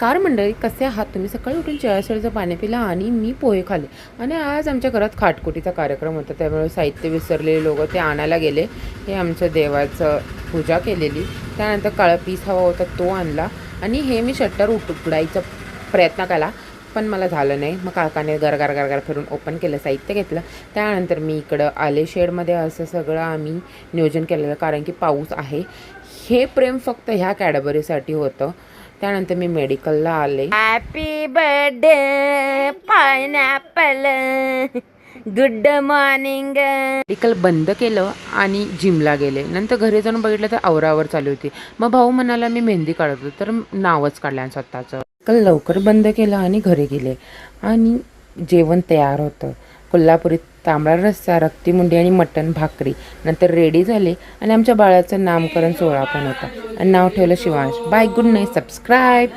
Car मंडळी कसे आहात? तुम्ही सकाळी उठून चहासळचं पाणी पिलं आणि मी पोहे खाले. आणि आज आमच्या घरात खाटकोटीचा कार्यक्रम होता. त्यामुळे साहित्य विसरलेले लोक ते आणायला गेले. हे आमचं देवाचं पूजा केलेली. त्यानंतर काळा पीस हवा होता तो आणला. आणि हे मी शट्टर उठ उघडायचा प्रयत्न केला पण मला झालं नाही. मग काकाने गरगार गरगार फिरून ओपन केलं साहित्य घेतलं. त्यानंतर मी इकडं आले शेडमध्ये. असं सगळं आम्ही नियोजन केलेलं कारण की पाऊस आहे. हे प्रेम फक्त ह्या कॅडबरीसाठी होतं. त्यानंतर मी मेडिकलला आले. Happy birthday pineapple good morning medical बंद केलं आणि जिमला गेले. नंतर घरी जाऊन बघितलं तर आवरावर चालू होती. मग भाऊ म्हणाला मी मेहंदी काढत होतो. तर नावच काढलं स्वतःचं. कल लवकर बंद केलं आणि घरी गेले. आणि जेवण तयार होतं. कोल्हापुरी तांबडा रस्सा रक्तीमुंडी आणि मटण भाकरी. नंतर रेडी झाले आणि आमच्या बाळाचं नामकरण सोहळा पण होता. आणि नाव ठेवलं Shivansh. Bye good night subscribe.